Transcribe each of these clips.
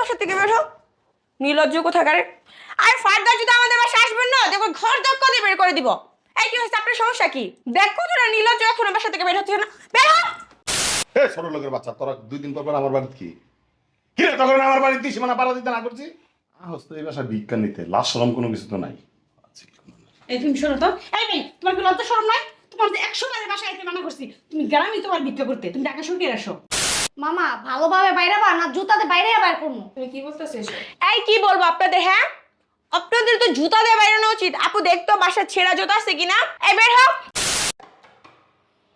বাসা থেকে বের হও নির্লজ্জ কোথাকারে আর ফার্দার যদি আমাদের বাসা আসবেন না দেখো ঘর দক্ষ দিয়ে বের করে দিব। এই কি হয়েছে আপনার সমস্যা কি? দেখো তোরা নির্লজ্জ এখন বাসা থেকে বের হচ্ছে না। বের হ! হে ছোট লোকের বাচ্চা তোরা দুই দিন পর পর আমার বাড়িতে কি? কি রে তখন আমার বাড়িতে সীমানা পাড়া দিতে না করছি? আহস তো এই বাসা ভিক্ষা নিতে লাশ সরম কোনো কিছু তো নাই। এই তুমি শোনো তো এই মেয়ে তোমার কি লজ্জা শরম নাই? তোমার যে একশো বারের বাসায় আইতে মানা করছি তুমি গ্রামে তোমার ভিক্ষা করতে তুমি টাকা শুকিয়ে আসো মামা ভালোভাবে বাইরে বা না জুতাতে বাইরে বাইর করব। তুমি কি বলতেছো এই কি বলব আপনাদের হ্যাঁ? আপনাদের তো জুতা দিয়ে বেরোনো উচিত। আপু দেখতো বাসার ছেঁড়া জুতা আছে কিনা? এই বের হও।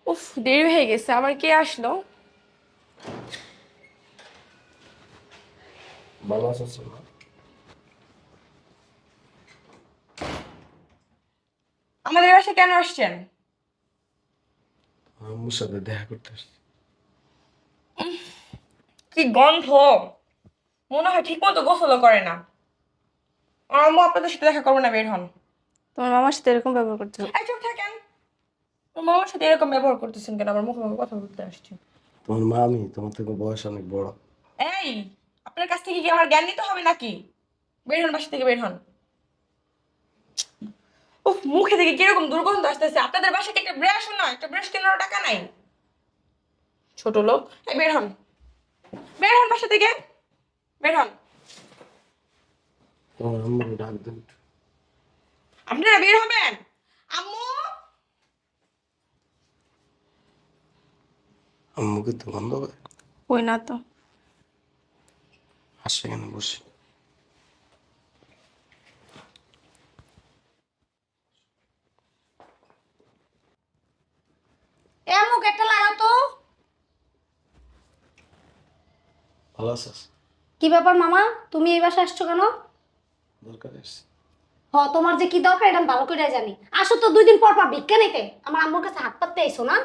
উফ দেরি হয়ে গেছে আবার কে আসলো? ভালো আছো আমাদের বাসায় কেন আসছেন? আম্মুর সাথে দেখা করতে আসছি। কি গন্ধ? মনে হয় ঠিক মতো গোসলও করে না। আম্মু আপনাদের সাথে দেখা করব না বের হন। তোমার মামার সাথে এরকম ব্যবহার করতে এই চুপ থাকেন। আমার মামার সাথে এরকম ব্যবহার করতেছেন কেন? আমার মুখে মুখে কথা বলতে আসছি। তোমার মা আমি তোমার থেকে বয়স অনেক বড়। এই আপনার কাছ থেকে কি আমার জ্ঞান নিতে হবে নাকি? বের হন বাসা থেকে বের হন। উফ মুখে থেকে কীরকম দুর্গন্ধ আসতেছে। আপনাদের বাসায় একটা ব্রাশ না একটা ব্রাশ কেনার টাকা নাই? ছোট লোক। এই বের হন। বের হন বাসা থেকে। বের হন। আপনারা বের হবেন। আম্মু। আম্মুকে তো বন্ধ করে? ওই না তো? আসে কেন বসে এ মুখ একটা লাগা তো ভালো আছিস? কি ব্যাপার মামা? তুমি এই বাসায় আসছো কেন? দরকার এসছে হ তোমার যে কি দরকার এটা আমি ভালো করে জানি। আসো তো দুই দিন পর পর ভিক্ষা নিতে। আমার আম্মুর কাছে হাত পাততে আইসো না।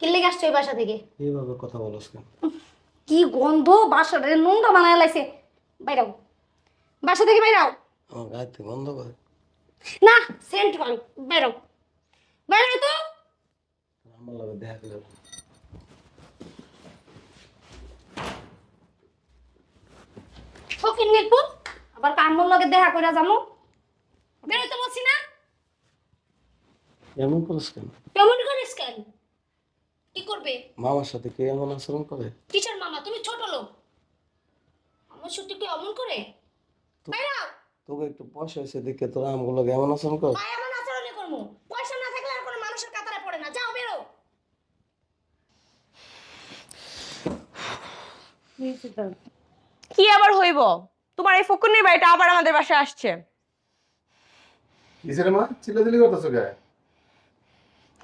কিল্লে আসছো এই বাসা থেকে? এইভাবে কথা বলস কেন? কি গন্ধ বাসাটা নোংরা বানায় লাইছে। বাইরাও। বাসা থেকে বাইরাও। আমার গায়ে বন্ধ করে। না সেন্ট পান বাইরাও। বাইরাও তো। আমার লাগে দেখা ফকির নিপুন আবার কান্নর লগে দেখা করে যামু? বেরোতে বলছি না? এমন করিস কেন? কেমন করিস কেন? কি করবে? মামার সাথে কে এমন আচরণ করে? কিসের মামা? তুমি ছোট লোক। আমার সত্যি কি অমন করে? বাইরাও তোকে একটু পয়সা হয়েছে দেখে তোরা আমগুলো এমন আচরণ কর। ভাই এমন আচরণই করব পয়সা না থাকলে আর কোনো মানুষের কাতারে পড়ে না। যাও বেরো। কি আবার হইব? তোমার এই ফকুনির বাড়িটা আবার আমাদের বাসায় আসছে। কিসের মা? চিল্লাচিল্লি করতেছো কে?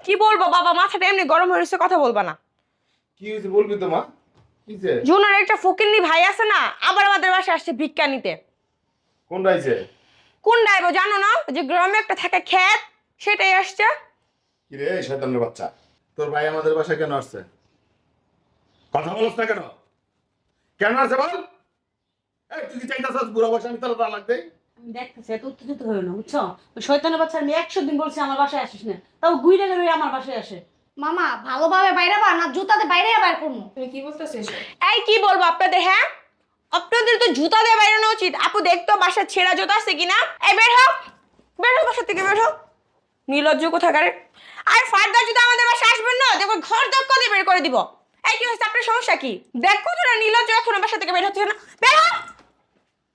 কি বলব বাবা মাথাটা এমনি গরম হয়ে রয়েছে কথা বলবা না। কি হয়েছে বলবি তো মা? কিসে? জুনার একটা ফকিন্নি ভাই আছে না আবার আমাদের বাসায় আসছে ভিক্ষা নিতে। কোন রাইছে? কোন ডাইবো জানো না? যে গ্রামে একটা থাকে ক্ষেত সেটাই আসছে। কি রে শয়তানের বাচ্চা। তোর ভাই আমাদের বাসায় কেন আসছে? কথা বলছ না কেন? কেন আসছে বল? এই তুই কি বুড়া বয়সে আমি তোর তালাক দেই আমি দেখতেছি এত উত্তেজিত হয়ে না বুঝছ? ওই শয়তানের বাচ্চা আমি একশো দিন বলছি আমার বাসায় আসিস না। তাও গুইরে গেলে আমার বাসায় আসে। মামা ভালোভাবে বাইরে বা না জুতাতে বাইরে বাইর করব তুমি কি বলতেছো এই কি বলব আপনাদের হ্যাঁ? আপনাদের তো জুতা দিয়ে বেরোনো উচিত। আপু দেখতো বাসার ছেঁড়া জুতা আছে কিনা? এই বের হও। বের হও বাসা থেকে বের হও। নির্লজ্জ কোথাকারে আর ফার্দার যদি আমাদের বাসায় আসবেন না। দেখো ঘর দক্ষ দিয়ে বের করে দিব। এই কি হয়েছে? আপনার সমস্যা কি? দেখো তোরা নির্লজ্জ এখনও বাসা থেকে বের হচ্ছে না। বের হও!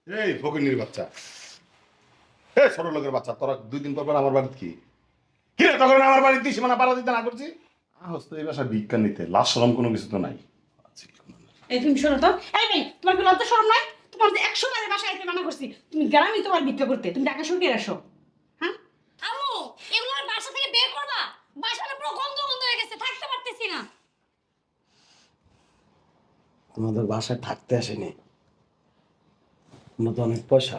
এই ফকিনীর বাচ্চা। এই ছোট লোকের বাচ্চা তোরা দুই দিন পর আমার বাড়িতে কি? কি রে তখন আমার বাড়িতে সীমানা পাড়া দিতে না করছি? আহস তো এই বাসা ভিক্ষা নিতে লাশ সরম কোনো কিছু তো নাই। এই তুমি শোনো তো এই মেয়ে তোমার কি লজ্জা শরম নাই? তোমার যে একশো বারের বাসায় আইতে মানা করছি তুমি গ্রামে তোমার ভিক্ষা করতে তুমি টাকা শুকিয়ে আসো। হ্যাঁ? আম্মু এগুলো আর বাসা থেকে বের করবা? বাসাটা পুরো গন্ধ গন্ধ হয়ে গেছে থাকতে পারতেছি না। তোমাদের বাসায় থাকতে আসেনি। আমরা তো অনেক পয়সা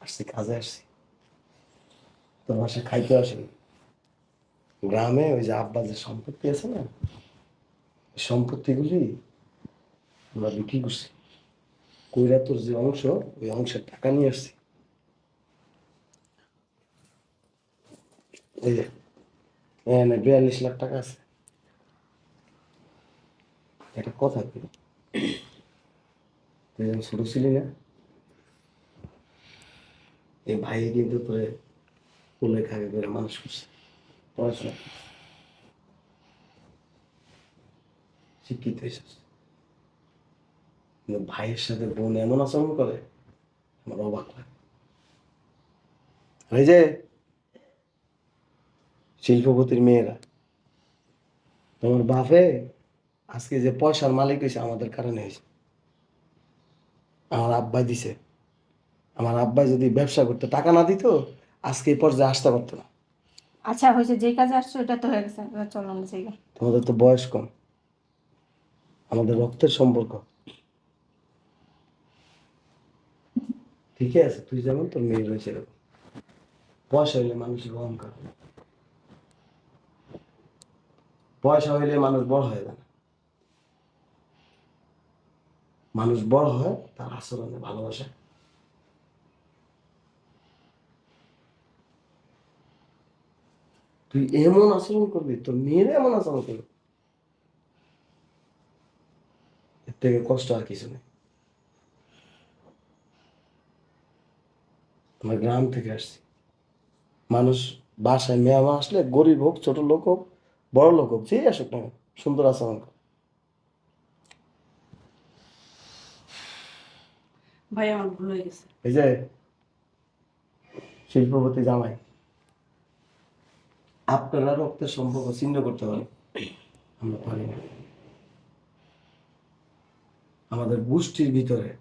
আসছি, কাজে আসছি। তোর বাসায় খাইতে আসেনি? গ্রামে ওই যে আব্বা যে সম্পত্তি আছে না সম্পত্তিগুলি আমরা বিক্রি করছি। কইরা তোর যে অংশ, ওই অংশের টাকা নিয়ে আসছি। এই যে বিয়াল্লিশ লাখ টাকা আছে। একটা কথা কি? তুই যখন ছোট ছিলি না, এই ভাই কিন্তু তোরে কোলে খাগে করে মানুষ করছে। পড়াশোনা শিক্ষিত হয়েছিস কিন্তু ভাইয়ের সাথে বোন এমন আচরণ করে, আমার অবাক লাগে। এই যে শিল্পপতির মেয়েরা, তোমার বাপে আজকে যে পয়সার মালিক হয়েছে আমাদের কারণে হয়েছে। আমার আব্বাই দিছে। আমার আব্বাই যদি ব্যবসা করতে টাকা না দিত আজকে এই পর্যায়ে আসতে পারতো না। আচ্ছা হয়েছে যে কাজে আসছো এটা তো হয়ে গেছে চলো আমরা যাই তোমাদের তো বয়স কম। আমাদের রক্তের সম্পর্ক। ঠিকই আছে তুই যেমন তোর মেয়ে রয়েছে এরকম। পয়সা হইলে মানুষ অহংকার হয়। পয়সা হইলে মানুষ বড় হয়ে যায় না মানুষ বড় হয়, তার আচরণে ভালোবাসা। তুই এমন আচরণ করবি, তোর মেয়ের এমন আচরণ করবি। এর থেকে কষ্ট আর কিছু নেই। আমরা গ্রাম থেকে আসছি। মানুষ বাসায় মেয়ামা আসলে গরিব হোক, ছোট লোক হোক, বড় লোক হোক, যেই আসুক না সুন্দর আচরণ ভাই, আমার ভুল হয়ে গেছে। এই যে শিল্পপতি জামাই। আপনারা রক্তের সম্পর্ক ছিন্ন করতে পারেন। আমরা পারি না। আমাদের গোষ্ঠীর ভিতরে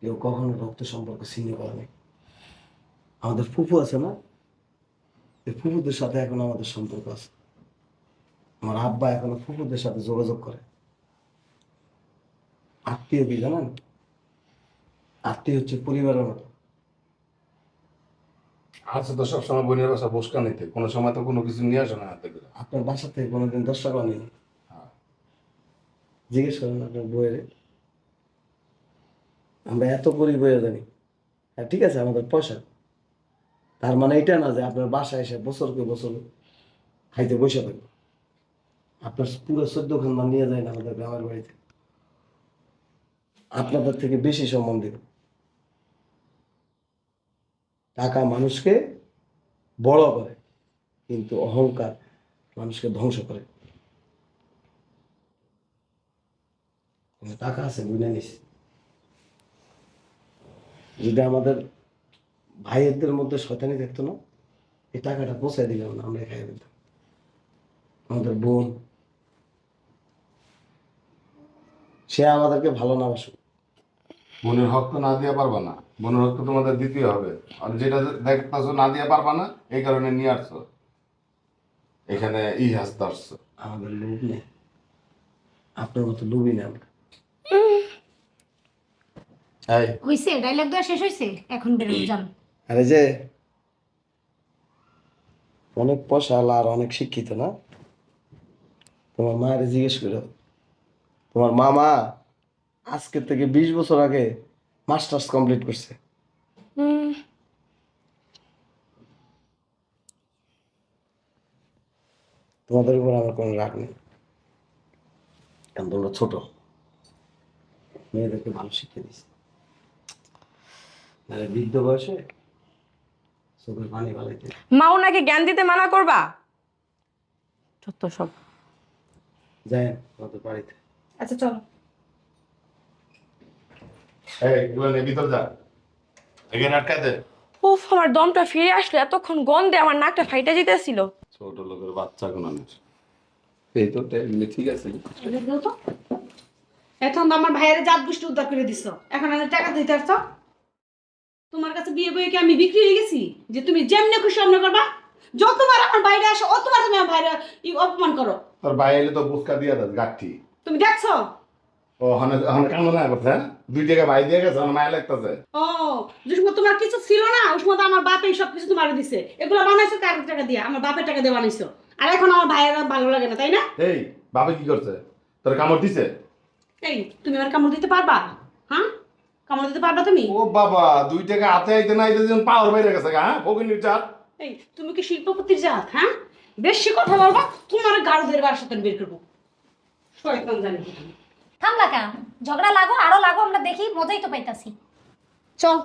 কেউ কখনো রক্তের সম্পর্ক ছিন্ন করে নাই। আমাদের ফুফু আছে না? এই ফুফুদের সাথে এখন আমাদের সম্পর্ক আছে। আমার আব্বা এখনও ফুফুদের সাথে যোগাযোগ করে। আত্মীয় কি জানেন? আত্মীয় হচ্ছে পরিবারের মতো। আছে তো সবসময় বোনের বাসা বসকা নিতে। কোনো সময় তো কোনো কিছু নিয়ে আসে না হাতে করে। আপনার থেকে কোনোদিন দশ টাকা নেই হ্যাঁ। জিজ্ঞেস করেন আপনার বইয়ের আমরা এত গরিব হয়ে জানি হ্যাঁ ঠিক আছে আমাদের পয়সা। তার মানে এটা না যে আপনার বাসায় এসে বছরকে বছর খাইতে বসে থাকবে। আপনার পুরো চোদ্দ খান্না নিয়ে যায় না আমাদের গ্রামের বাড়িতে। আপনাদের থেকে বেশি সম্মান দিব। টাকা মানুষকে বড় করে, কিন্তু অহংকার মানুষকে ধ্বংস করে। টাকা আছে? বুঝে নিস। যদি আমাদের ভাইয়েরদের মধ্যে শয়তানি থাকতো না, এই টাকাটা পৌঁছায় দিলাম না আমরা খাই দিতাম আমাদের বোন, সে আমাদেরকে ভালো না বাসুক। বোনের হক তো না দিয়ে পারবা না। বোনের হক তো তোমাদের দিতেই হবে। আর যেটা দেখতেছো না দিয়ে পারবা না এই কারণে নিয়ে আসছো। এখানে ই হাসতে আসছো আমাদের লোভ নেই। আপনার মতো লোভই নেই আমরা। হইছে ডাইলগ দেওয়া শেষ হয়েছে এখন বেরোন যান। আরে যে অনেক পয়সা আর অনেক শিক্ষিত না? তোমার মায়ের জিজ্ঞেস করো। তোমার মামা আজকে থেকে বিশ বছর আগে মাস্টার্স কমপ্লিট করছে। তোমাদের উপর আমার কোনো রাগ নেই। কারণ তোমরা ছোট। মেয়েদেরকে ভালো শিক্ষা দিচ্ছে নাহলে বৃদ্ধ বয়সে চোখের পানি বালাইতে মা ওনাকে জ্ঞান দিতে মানা করবা? যত সব। যায় তোমাদের বাড়িতে। আচ্ছা চলো। এই এগুলো নিয়ে ভিতর যা। এখানে আটকায় দে। উফ আমার দমটা ফিরে আসলো এতক্ষণ গন্ধে আমার নাকটা ফাইটা যেতেছিল। ছোট লোকের বাচ্চা কোনো এই তো এমনি ঠিক আছে। এটা দাও তো। এখন তো আমার ভাইয়ের জাত গোষ্ঠী উদ্ধার করে দিছ। এখন আমাদের টাকা দিতে আসছো? তোমার কাছে বিয়ে বইয়ে কি আমি বিক্রি হয়ে গেছি? যে তুমি যেমনি খুশি অমনি করবা? যতবার আমার বাইরে আসো অতবার তুমি আমার ভাইরা অপমান করো। তোর ভাই এলে তো বুসকা দিয়া দেয় গাঠি তুমি দেখছ? ও হনে হনে কামো না করছে হ্যাঁ? দুই টাকা ভাই দিয়ে গেছে আমার মায়া লাগতেছে। ও যে সময় তোমার কিছু ছিল না? ওই সময় তো আমার বাপ সব কিছু তোমার দিছে। এগুলো বানাইছো কার টাকা দিয়ে? আমার বাপের টাকা দিয়ে বানাইছো। আর এখন আমার ভাইয়ের ভালো লাগে না তাই না? এই বাবা কি করছে? তোর কামড় দিছে? এই তুমি আমার কামড় দিতে পারবা? হ্যাঁ? কামড় দিতে পারবা তুমি? ও বাবা দুই টাকা হাতে আইতে না আইতে যেন পাওয়ার বাইরে গেছে হ্যাঁ? ফকিনির চাল এই তুমি কি শিল্পপতির জাত হ্যাঁ? বেশি কথা বলবা তোমার গাড়ো ধরে বার করব। শয়তান জানি। থামলা কেন? ঝগড়া লাগো আরও লাগো আমরা দেখি মজাই তো পাইতাছি। চল।